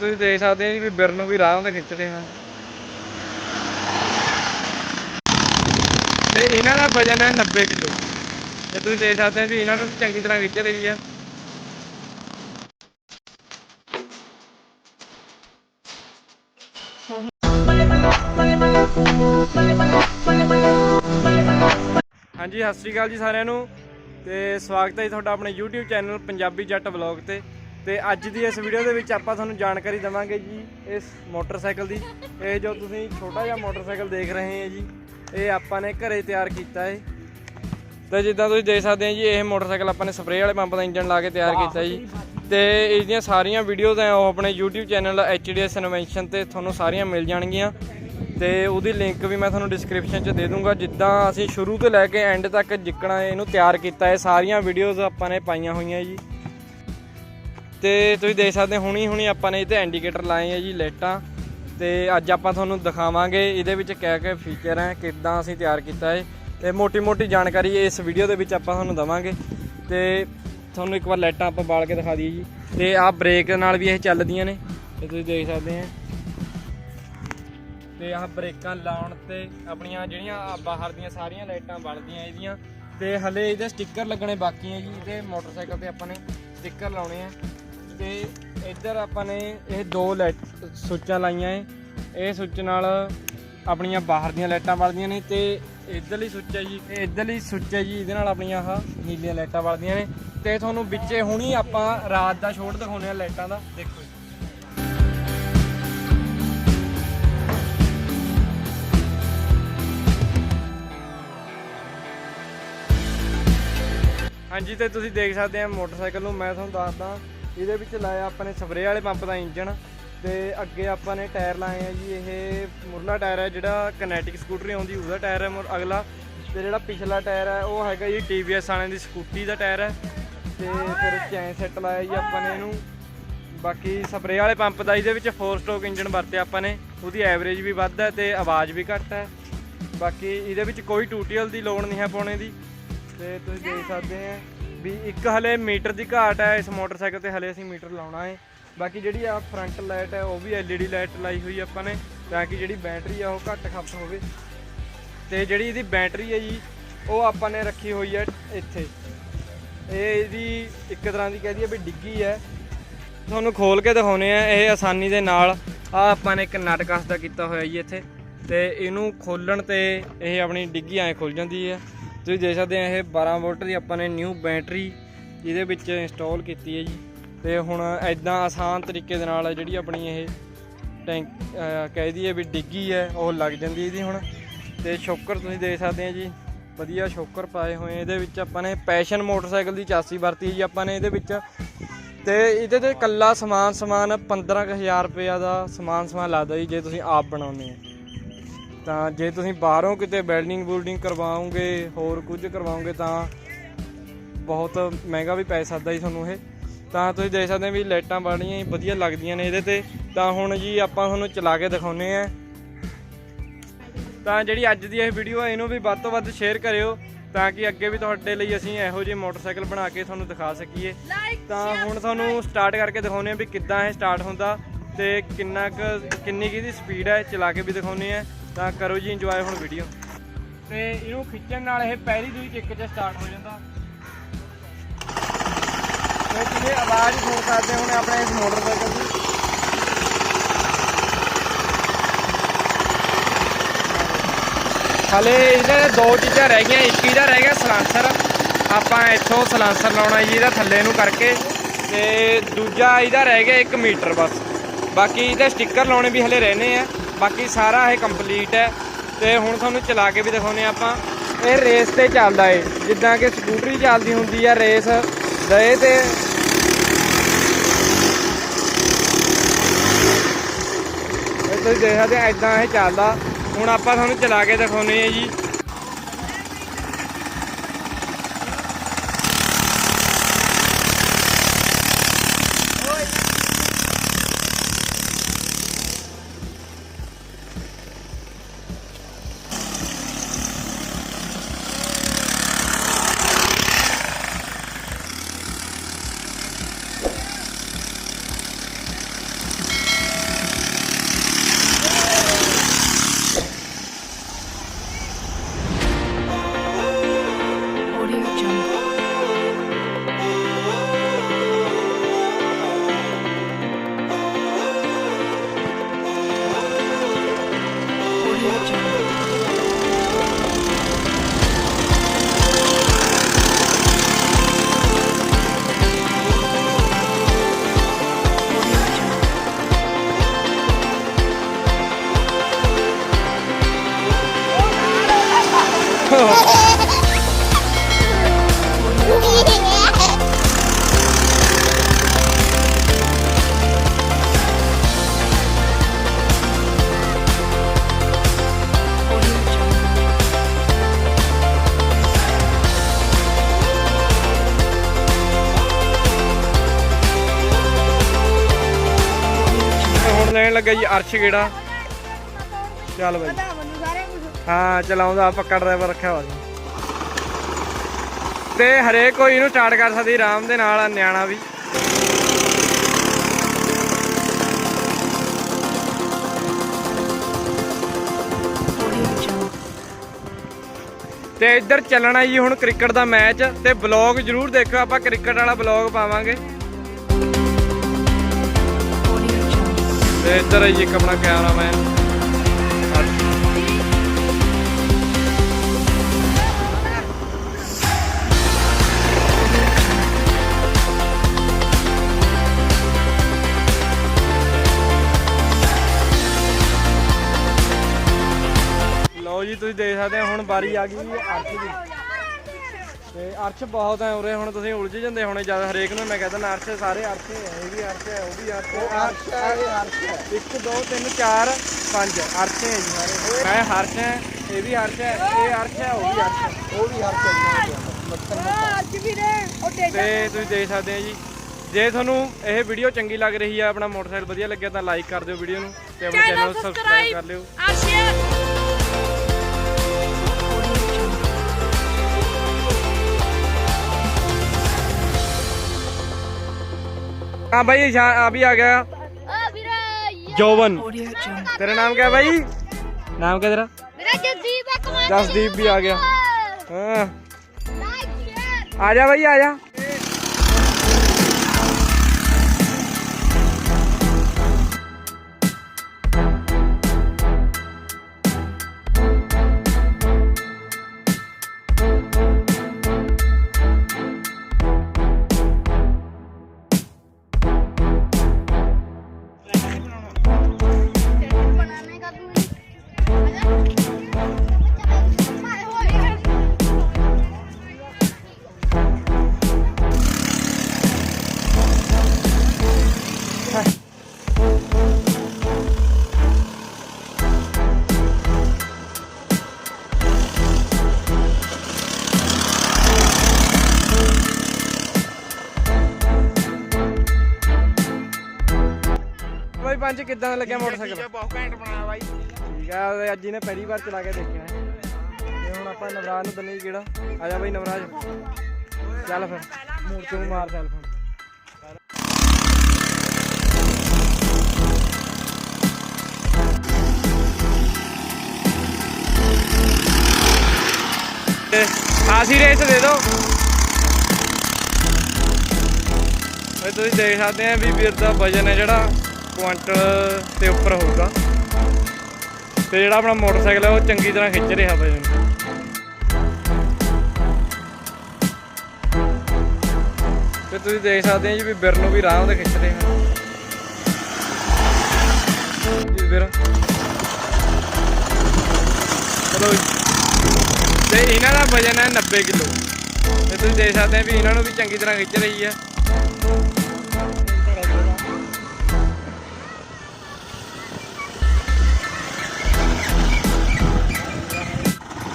ਤੁਸੀਂ ਦੇਖ ਸਕਦੇ ਹੋ ਵੀ ਬਿਰ ਨੂੰ ਵੀ ਰਾਹ ਤੇ ਖਿੱਚਦੇ ਹਾਂ ਤੇ ਇਹਨਾਂ ਦਾ ਵਜਨ ਹੈ 90 ਕਿਲੋ। ਜੇ ਤੁਸੀਂ ਦੇਖ ਸਕਦੇ ਹੋ ਵੀ ਇਹਨਾਂ ਨੂੰ ਚੰਗੀ ਤਰ੍ਹਾਂ ਖਿੱਚਦੇ ਵੀ ਆ। ਹਾਂਜੀ, ਸਤਿ ਸ਼੍ਰੀ ਅਕਾਲ ਜੀ ਸਾਰਿਆਂ ਨੂੰ। ਤੇ ਸਵਾਗਤ ਹੈ ਜੀ ਤੁਹਾਡਾ ਆਪਣੇ YouTube ਚੈਨਲ ਪੰਜਾਬੀ ਜੱਟ ਵਲੌਗ ਤੇ। ਤੇ ਅੱਜ ਦੀ ਇਸ ਵੀਡੀਓ ਦੇ ਵਿੱਚ ਆਪਾਂ ਤੁਹਾਨੂੰ ਜਾਣਕਾਰੀ ਦਵਾਂਗੇ ਜੀ ਇਸ ਮੋਟਰਸਾਈਕਲ ਦੀ। ਇਹ ਜੋ ਤੁਸੀਂ ਛੋਟਾ ਜਿਹਾ ਮੋਟਰਸਾਈਕਲ ਦੇਖ ਰਹੇ ਹੋ ਜੀ ਇਹ ਆਪਾਂ ਨੇ ਘਰੇ ਤਿਆਰ ਕੀਤਾ ਹੈ ਤੇ ਜਿੱਦਾਂ ਤੁਸੀਂ ਦੇਖ ਸਕਦੇ ਹੋ ਜੀ ਇਹ ਮੋਟਰਸਾਈਕਲ ਆਪਾਂ ਨੇ ਸਪਰੇਅ ਵਾਲੇ ਪੰਪ ਦਾ ਇੰਜਨ ਲਾ ਕੇ ਤਿਆਰ ਕੀਤਾ ਜੀ। ਤੇ ਇਹਦੀਆਂ ਸਾਰੀਆਂ ਵੀਡੀਓਜ਼ ਆ ਉਹ ਆਪਣੇ YouTube ਚੈਨਲ HDS ਇਨਵੈਂਸ਼ਨ ਤੇ ਤੁਹਾਨੂੰ ਸਾਰੀਆਂ ਮਿਲ ਜਾਣਗੀਆਂ। ਤੇ ਉਹਦੀ ਲਿੰਕ ਵੀ ਮੈਂ ਤੁਹਾਨੂੰ ਡਿਸਕ੍ਰਿਪਸ਼ਨ 'ਚ ਦੇ ਦੂੰਗਾ। ਜਿੱਦਾਂ ਅਸੀਂ ਸ਼ੁਰੂ ਤੋਂ ਲੈ ਕੇ ਐਂਡ ਤੱਕ ਜਿੱਕਣਾ ਇਹਨੂੰ ਤਿਆਰ ਕੀਤਾ ਹੈ ਸਾਰੀਆਂ ਵੀਡੀਓਜ਼ ਆਪਾਂ ਨੇ ਪਾਈਆਂ ਹੋਈਆਂ ਜੀ। ਤੇ ਤੁਸੀਂ ਦੇਖ ਸਕਦੇ ਹੁਣੀ ਹੁਣੀ ਆਪਾਂ ਨੇ ਇਹ ਤੇ ਇੰਡੀਕੇਟਰ ਲਾਏ ਆ ਜੀ ਲਾਈਟਾਂ। ਤੇ ਅੱਜ ਆਪਾਂ ਤੁਹਾਨੂੰ ਦਿਖਾਵਾਂਗੇ, ਇਹਦੇ ਵਿੱਚ ਕਿਆ ਕਿਆ ਫੀਚਰ ਹੈ, ਕਿੱਦਾਂ ਅਸੀਂ ਤਿਆਰ ਕੀਤਾ ਹੈ। ਤੇ ਮੋਟੀ ਮੋਟੀ ਜਾਣਕਾਰੀ ਇਸ ਵੀਡੀਓ ਦੇ ਵਿੱਚ ਆਪਾਂ ਤੁਹਾਨੂੰ ਦਵਾਂਗੇ। ਤੇ ਤੁਹਾਨੂੰ ਇੱਕ ਵਾਰ ਲਾਈਟਾਂ ਆਪਾਂ ਬਾਲ ਕੇ ਦਿਖਾ ਦਈਏ ਜੀ। ਤੇ ਆਹ ਬ੍ਰੇਕ ਨਾਲ ਵੀ ਇਹ ਚੱਲਦੀਆਂ ਨੇ। ਤੇ ਤੁਸੀਂ ਦੇਖ ਸਕਦੇ ਆ ਤੇ ਆਹ ਬ੍ਰੇਕਾਂ ਲਾਉਣ ਤੇ ਆਪਣੀਆਂ ਜਿਹੜੀਆਂ ਬਾਹਰ ਦੀਆਂ ਸਾਰੀਆਂ ਲਾਈਟਾਂ ਬਲਦੀਆਂ ਇਹਦੀਆਂ। ਤੇ ਹਲੇ ਇਹਦੇ ਸਟicker ਲੱਗਣੇ ਬਾਕੀ ਹੈ ਜੀ। ਇਹਦੇ ਮੋਟਰਸਾਈਕਲ ਤੇ ਆਪਾਂ ਨੇ ਸਟicker ਲਾਉਣੇ ਆ। ਤੇ ਇੱਧਰ ਆਪਾਂ ਨੇ ਇਹ ਦੋ ਲਾਈਟ ਸੁੱਚਾਂ ਲਾਈਆਂ ਏ। ਇਹ ਸੁੱਚ ਨਾਲ ਆਪਣੀਆਂ ਬਾਹਰ ਦੀਆਂ ਲਾਈਟਾਂ ਬਲਦੀਆਂ ਨੇ ਤੇ ਇੱਧਰਲੀ ਸੁੱਚ ਹੈ ਜੀ, ਇਹ ਇੱਧਰਲੀ ਸੁੱਚ ਹੈ ਜੀ, ਇਹਦੇ ਨਾਲ ਆਪਣੀਆਂ ਆਹ ਨੀਲੀਆਂ ਲਾਈਟਾਂ ਬਲਦੀਆਂ ਨੇ। ਤੇ ਤੁਹਾਨੂੰ ਵਿੱਚੇ ਹੁਣੀ ਆਪਾਂ ਰਾਤ ਦਾ ਸ਼ੋਟ ਦਿਖਾਉਂਦੇ ਆ ਲਾਈਟਾਂ ਦਾ। ਦੇਖੋ ਜੀ। ਹਾਂਜੀ, ਤੇ ਤੁਸੀਂ ਦੇਖ ਸਕਦੇ ਆ ਮੋਟਰਸਾਈਕਲ ਨੂੰ। ਮੈਂ ਤੁਹਾਨੂੰ ਦੱਸਦਾ ਇਹਦੇ ਵਿੱਚ ਲਾਇਆ ਆਪਾਂ ਨੇ ਸਪਰੇ ਵਾਲੇ ਪੰਪ ਦਾ ਇੰਜਨ ਤੇ ਅੱਗੇ ਆਪਾਂ ਨੇ ਟਾਇਰ ਲਾਏ ਆ ਜੀ ਇਹ ਮੁਰਲਾ ਟਾਇਰ ਹੈ ਜਿਹੜਾ ਕਨੈਟਿਕ ਸਕੂਟਰੀ ਆਉਂਦੀ, ਉਹਦਾ ਟਾਇਰ ਹੈ ਮੁਰ- ਅਗਲਾ ਤੇ ਜਿਹੜਾ ਪਿਛਲਾ ਟਾਇਰ ਹੈ ਉਹ ਹੈਗਾ ਜੀ TVS ਵਾਲਿਆਂ ਦੀ ਸਕੂਟੀ ਦਾ ਟਾਇਰ ਹੈ ਤੇ ਫਿਰ ਚੈਨ ਸੈੱਟ ਲਾਇਆ ਜੀ ਆਪਾਂ ਨੇ ਇਹਨੂੰ। ਬਾਕੀ ਸਪਰੇਅ ਵਾਲੇ ਪੰਪ ਦਾ ਇਹਦੇ ਵਿੱਚ 4 ਸਟ੍ਰੋਕ ਇੰਜਨ ਵਰਤਿਆ ਆਪਾਂ ਨੇ, ਉਹਦੀ ਐਵਰੇਜ ਵੀ ਵੱਧ ਹੈ ਤੇ ਆਵਾਜ਼ ਵੀ ਘੱਟ ਹੈ ਬਾਕੀ ਇਹਦੇ ਵਿੱਚ ਕੋਈ ਟੂਟੀਅਲ ਦੀ ਲੋੜ ਨਹੀਂ ਹੈ ਪਾਉਣੇ ਦੀ, ਤੇ ਤੁਸੀਂ ਦੇਖ ਸਕਦੇ ਆ। ਵੀ ਇੱਕ ਹਲੇ ਮੀਟਰ ਦੀ ਘਾਟ ਹੈ, ਇਸ ਮੋਟਰਸਾਈਕਲ ਤੇ ਹਲੇ ਅਸੀਂ ਮੀਟਰ ਲਾਉਣਾ ਹੈ ਬਾਕੀ ਜਿਹੜੀ ਆ ਫਰੰਟ ਲਾਈਟ ਹੈ, ਉਹ ਵੀ LED ਲਾਈਟ ਲਾਈ ਹੋਈ ਆਪਾਂ ਨੇ, ਤਾਂ ਕਿ ਜਿਹੜੀ ਬੈਟਰੀ ਆ, ਉਹ ਘੱਟ ਖਪਤ ਹੋਵੇ। ਤੇ ਜਿਹੜੀ ਇਹਦੀ ਬੈਟਰੀ ਹੈ ਜੀ, ਉਹ ਆਪਾਂ ਨੇ ਰੱਖੀ ਹੋਈ ਹੈ ਇੱਥੇ। ਇਹ ਇਹਦੀ ਇੱਕ ਤਰ੍ਹਾਂ ਦੀ ਕਹਿ ਦਈਏ ਵੀ ਡਿੱਗੀ ਹੈ। ਤੁਹਾਨੂੰ ਖੋਲ ਕੇ ਦਿਖਾਉਨੇ ਆ ਇਹ ਆਸਾਨੀ ਦੇ ਨਾਲ ਆ ਆਪਾਂ ਨੇ ਇੱਕ ਨਟ ਕਸ ਕੀਤਾ ਹੋਇਆ ਜੀ ਇੱਥੇ। ਤੇ ਇਹਨੂੰ ਖੋਲਣ ਤੇ ਇਹ ਆਪਣੀ ਡਿੱਗੀ ਐ ਖੁੱਲ ਜਾਂਦੀ ਹੈ। ਤੁਸੀਂ ਦੇਖ ਸਕਦੇ ਆ, ਇਹ 12 ਵੋਲਟ ਦੀ ਆਪਾਂ ਨੇ ਨਿਊ ਬੈਟਰੀ ਇਹਦੇ ਵਿੱਚ ਇੰਸਟਾਲ ਕੀਤੀ ਹੈ ਜੀ। ਤੇ ਹੁਣ ਐਦਾਂ ਆਸਾਨ ਤਰੀਕੇ ਦੇ ਨਾਲ ਜਿਹੜੀ ਆਪਣੀ ਇਹ ਟੈਂਕ ਅਹ ਕਹਿ ਦਈਏ ਵੀ ਡਿੱਗੀ ਹੈ, ਉਹ ਲੱਗ ਜਾਂਦੀ ਇਹਦੀ ਹੁਣ। ਤੇ ਸ਼ੋਕਰ ਤੁਸੀਂ ਦੇਖ ਸਕਦੇ ਆ ਜੀ, ਵਧੀਆ ਸ਼ੋਕਰ ਪਾਏ ਹੋਏ ਇਹਦੇ ਵਿੱਚ ਆਪਾਂ ਨੇ ਪੈਸ਼ਨ ਮੋਟਰਸਾਈਕਲ ਦੀ ਚਾਸੀ ਵਰਤੀ ਜੀ ਆਪਾਂ ਨੇ ਇਹਦੇ ਵਿੱਚ। ਤੇ ਇਹਦੇ ਤੇ ਕੱਲਾ ਸਮਾਨ ਸਮਾਨ 15000 ਰੁਪਇਆ ਦਾ ਸਮਾਨ ਸਮਾਨ ਲੱਗਦਾ ਜੀ, ਜੇ ਤੁਸੀਂ ਆਪ ਬਣਾਉਂਦੇ ਆ ਤਾਂ ਜੇ ਤੁਸੀਂ ਬਾਹਰੋਂ ਕਿਤੇ ਵੈਲਡਿੰਗ ਬੁਲਡਿੰਗ ਕਰਵਾਓਗੇ ਹੋਰ ਕੁਝ ਕਰਵਾਓਗੇ ਤਾਂ ਬਹੁਤ ਮਹਿੰਗਾ ਵੀ ਪੈ ਸਕਦਾ ਜੀ ਤੁਹਾਨੂੰ ਇਹ। ਤਾਂ ਤੁਸੀਂ ਦੇਖ ਸਕਦੇ ਹੋ ਵੀ ਲਾਈਟਾਂ ਬੜੀਆਂ ਹੀ ਵਧੀਆ ਲੱਗਦੀਆਂ ਨੇ ਇਹਦੇ ਤੇ। ਤਾਂ ਹੁਣ ਜੀ ਆਪਾਂ ਤੁਹਾਨੂੰ ਚਲਾ ਕੇ ਦਿਖਾਉਨੇ ਆ ਤਾਂ ਜਿਹੜੀ ਅੱਜ ਦੀ ਇਹ ਵੀਡੀਓ ਹੈ ਇਹਨੂੰ ਵੀ ਵੱਧ ਤੋਂ ਵੱਧ ਸ਼ੇਅਰ ਕਰਿਓ ਤਾਂ ਕਿ ਅੱਗੇ ਵੀ ਤੁਹਾਡੇ ਲਈ ਅਸੀਂ ਇਹੋ ਜਿਹੇ ਮੋਟਰਸਾਈਕਲ ਬਣਾ ਕੇ ਤੁਹਾਨੂੰ ਦਿਖਾ ਸਕੀਏ। ਤਾਂ ਹੁਣ ਤੁਹਾਨੂੰ ਸਟਾਰਟ ਕਰਕੇ ਦਿਖਾਉਨੇ ਆ ਵੀ ਕਿੱਦਾਂ ਇਹ ਸਟਾਰਟ ਹੁੰਦਾ ਤੇ ਕਿੰਨਾ ਕਿੰਨੀ ਕੀ ਦੀ ਸਪੀਡ ਹੈ ਚਲਾ ਕੇ ਵੀ ਦਿਖਾਉਨੇ ਆ ਤਾਂ ਕਰੋ ਜੀ ਇੰਜੋਏ ਹੁਣ ਵੀਡੀਓ ਤੇ ਇਹਨੂੰ ਖਿੱਚਣ ਨਾਲ ਇਹ ਪਹਿਲੀ ਦੂਜੀ ਕਿੱਕ 'ਚ ਸਟਾਰਟ ਹੋ ਜਾਂਦਾ। ਤੇ ਤੁਸੀਂ ਆਵਾਜ਼ ਸੁਣ ਸਕਦੇ ਹੋ ਆਪਣੇ ਇਸ ਮੋਟਰਸਾਈਕਲ ਦੀ। ਹਲੇ ਇਹਦੇ ਦੋ ਚੀਜ਼ਾਂ ਰਹਿ ਗਈਆਂ ਇੱਕ ਇਹਦਾ ਰਹਿ ਗਿਆ ਸਲਾਂਸਰ ਆਪਾਂ ਇੱਥੋਂ ਸਲਾਂਸਰ ਲਾਉਣਾ ਜੀ ਇਹਦਾ ਥੱਲੇ ਨੂੰ ਕਰਕੇ। ਤੇ ਦੂਜਾ ਇਹਦਾ ਰਹਿ ਗਿਆ 1 ਮੀਟਰ ਬਸ। ਬਾਕੀ ਇਹਦੇ ਸਟicker ਲਾਉਣੇ ਵੀ ਹਲੇ ਰਹਿਣੇ ਆ। ਬਾਕੀ ਸਾਰਾ ਇਹ ਕੰਪਲੀਟ ਹੈ ਤੇ ਹੁਣ ਤੁਹਾਨੂੰ ਚਲਾ ਕੇ ਵੀ ਦਿਖਾਉਨੇ ਆ ਆਪਾਂ। ਇਹ ਰੇਸ ਤੇ ਚੱਲਦਾ ਏ। ਜਿੱਦਾਂ ਕਿ ਸਕੂਟਰੀ ਚੱਲਦੀ ਹੁੰਦੀ ਆ ਰੇਸ ਦਏ ਤੇ ਇਹ ਤੁਸੀਂ ਦੇਖ ਸਕਦੇ ਆ ਇਹ ਚੱਲਦਾ। ਹੁਣ ਆਪਾਂ ਤੁਹਾਨੂੰ ਚਲਾ ਕੇ ਦਿਖਾਉਨੇ ਆ ਜੀ। ਮਾਰਨ ਲੱਗਾ ਜੀ ਅਰਸ਼ ਗੇੜਾ ਚੱਲ ਬਾਈ। ਪਤਾ ਮੈਨੂੰ ਸਾਰੇ ਕੁਝ ਹਾਂ ਚਲਾਉਂਦਾ ਪੱਕਾ ਡਰਾਈਵਰ ਰੱਖਿਆ ਹੋਇਆ। ਸੀ ਤੇ ਹਰੇਕ ਕੋਈ ਇਹਨੂੰ ਸਟਾਰਟ ਕਰ ਸਕਦੀ ਆਰਾਮ ਦੇ ਨਾਲ ਨਿਆਣਾ ਵੀ। ਤੇ ਇੱਧਰ ਚੱਲਣਾ ਜੀ ਹੁਣ ਕ੍ਰਿਕਟ ਦਾ ਮੈਚ ਤੇ ਬਲੌਗ ਜਰੂਰ ਦੇਖਿਓ ਆਪਾਂ ਕ੍ਰਿਕਟ ਵਾਲਾ ਬਲੌਗ ਪਾਵਾਂਗੇ। ਤੇ ਇੱਧਰ ਹੈ ਜੀ ਇੱਕ ਆਪਣਾ ਕੈਮਰਾਮੈਨ। ਲਓ ਜੀ, ਤੁਸੀਂ ਦੇਖ ਸਕਦੇ ਹੋ, ਹੁਣ ਵਾਰੀ ਆ ਗਈ ਜੀ ਦੀ। ਤੇ ਅਰਸ਼ ਬਹੁਤ ਹੈ ਉਰੇ ਹੁਣ ਤੁਸੀਂ ਉਲਝ ਜਾਂਦੇ ਹੋਣੇ ਜਦ ਹਰੇਕ ਨੂੰ ਮੈਂ ਕਹਿੰਦਾ ਅਰਸ਼ ਸਾਰੇ ਅਰਸ਼ ਹੈ ਇਹ ਵੀ ਅਰਸ਼ ਹੈ ਉਹ ਵੀ ਅਰਸ਼ ਹੈ। ਅਰਸ਼ ਹੈ ਇਹ ਅਰਸ਼ ਹੈ। 1 2 3 4 5 ਅਰਸ਼ ਹੈ ਜੀ ਸਾਰੇ। ਮੈਂ ਹਰਸ਼ ਹੈ ਇਹ ਵੀ ਹਰਸ਼ ਹੈ ਇਹ ਅਰਸ਼ ਹੈ ਉਹ ਵੀ ਅਰਸ਼ ਹੈ। ਉਹ ਵੀ ਹਰ ਚੱਲਣਾ ਆ ਅੱਜ ਵੀ ਨੇ ਉਹ ਡੇਗਾ ਤੇ ਤੁਸੀਂ ਦੇਖ ਸਕਦੇ ਹੋ ਜੀ। ਜੇ ਤੁਹਾਨੂੰ ਇਹ ਵੀਡੀਓ ਚੰਗੀ ਲੱਗ ਰਹੀ ਹੈ ਆਪਣਾ ਮੋਟਰਸਾਈਕਲ ਵਧੀਆ ਲੱਗਿਆ ਤਾਂ ਲਾਈਕ ਕਰ ਦਿਓ ਵੀਡੀਓ ਨੂੰ ਤੇ ਆਪਣੇ ਚੈਨਲ ਨੂੰ ਸਬਸਕ੍ਰਾਈਬ ਕਰ ਲਿਓ। हाँ भाई यहाँ अभी आ गया जोवन तेरा नाम क्या है भाई नाम क्या तेरा जसदीप भी आ गया हाँ आ जा भाई आ जा ਕਿੱਦਾਂ ਦਾ ਲੱਗਿਆ ਮੋਟਰਸਾਈਕਲ? ਬਹੁਤ ਘੈਂਟ ਬਣਾਇਆ ਬਾਈ। ਠੀਕ ਆ ਤੇ ਅੱਜ ਇਹਨੇ ਪਹਿਲੀ ਵਾਰ ਚਲਾ ਕੇ ਦੇਖਿਆ ਹੈ। ਤੇ ਹੁਣ ਆਪਾਂ ਨਵਰਾਜ ਨੂੰ ਦੰਨੇ ਕਿਹੜਾ ਆ ਜਾ ਬਈ ਨਵਰਾਜ। ਚੱਲ ਫਿਰ ਮੂਰ ਤੂੰ ਮਾਰ ਚੱਲ ਫਿਰ ਤੇ ਆਸੀ ਰੇਸ ਦੇ ਦਿਓ ਇਹ ਤੁਸੀਂ ਦੇਖ ਸਕਦੇ ਆ ਵੀ ਵੀਰ ਦਾ ਵਜਨ ਹੈ ਜਿਹੜਾ। ਕੁਇੰਟਲ ਤੇ ਉੱਪਰ ਹੋਊਗਾ। ਤੇ ਜਿਹੜਾ ਆਪਣਾ ਮੋਟਰਸਾਈਕਲ ਹੈ, ਉਹ ਚੰਗੀ ਤਰ੍ਹਾਂ ਖਿੱਚ ਰਿਹਾ ਵਜਨ ਤੇ ਤੁਸੀਂ ਦੇਖ ਸਕਦੇ ਆ ਜੀ ਵੀ ਬਿਰ ਨੂੰ ਵੀ ਆਰਾਮ ਨਾਲ ਖਿੱਚ ਰਿਹਾ। ਜੀ ਵੀਰ ਚਲੋ ਤੇ ਇਹਨਾਂ ਦਾ ਵਜਨ ਹੈ 90 ਕਿਲੋ। ਤੇ ਤੁਸੀਂ ਦੇਖ ਸਕਦੇ ਆ ਵੀ ਇਹਨਾਂ ਨੂੰ ਵੀ ਚੰਗੀ ਤਰ੍ਹਾਂ ਖਿੱਚ ਰਹੀ ਹੈ।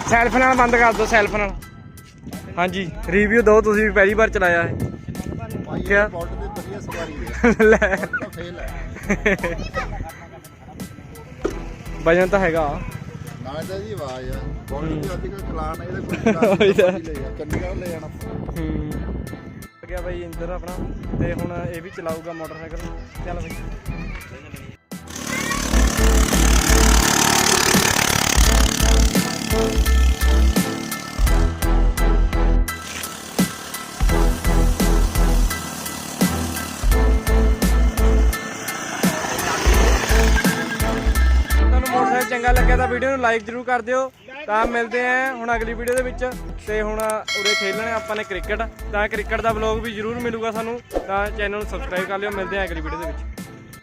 ਸੈਲਫ ਨਾਲ ਬੰਦ ਕਰ ਦਿਓ ਸੈਲਫ ਨਾਲ। ਹਾਂਜੀ ਰਿਵਿਊ ਦਿਓ ਤੁਸੀਂ ਵੀ ਪਹਿਲੀ ਵਾਰ ਚਲਾਇਆ ਹੈ। ਕਿਆ? ਬੋਲਟ ਤੇ ਵਧੀਆ ਸਵਾਰੀ ਹੈ ਲੈ। ਫੇਲ ਹੈ ਵਜਨ ਤਾਂ ਹੈਗਾ। ਨਾਲੇ ਤਾਂ ਜੀ ਆਵਾਜ਼ ਆ ਬੋਲਟ ਦੀ ਅੱਜ ਕੱਲ੍ਹ ਚਲਾਨ ਹੈ ਕੋਈ ਚੰਡੀਗੜ੍ਹ ਲੈ ਜਾਣਾ ਹੂੰ। ਗਿਆ ਬਾਈ ਇੰਦਰ ਆਪਣਾ, ਤੇ ਹੁਣ ਇਹ ਵੀ ਚਲਾਊਗਾ ਮੋਟਰਸਾਈਕਲ। ਚੱਲ ਬਾਈ। ਮੋਟਰਸਾਈਕਲ ਚੰਗਾ ਲੱਗਿਆ ਤਾਂ ਵੀਡੀਓ ਨੂੰ ਲਾਈਕ ਜ਼ਰੂਰ ਕਰ ਦਿਓ। ਤਾਂ ਮਿਲਦੇ ਆਂ ਹੁਣ ਅਗਲੀ ਵੀਡੀਓ ਦੇ ਵਿੱਚ। ਤੇ ਹੁਣ ਉਰੇ ਖੇਲਣੇ ਆਪਾਂ ਨੇ ਕ੍ਰਿਕਟ। ਤਾਂ ਕ੍ਰਿਕਟ ਦਾ ਵਲੌਗ ਵੀ ਜ਼ਰੂਰ ਮਿਲੂਗਾ ਸਾਨੂੰ। ਤਾਂ ਚੈਨਲ ਨੂੰ ਸਬਸਕ੍ਰਾਈਬ ਕਰ ਲਿਓ। ਮਿਲਦੇ ਆਂ ਅਗਲੀ ਵੀਡੀਓ ਦੇ ਵਿੱਚ।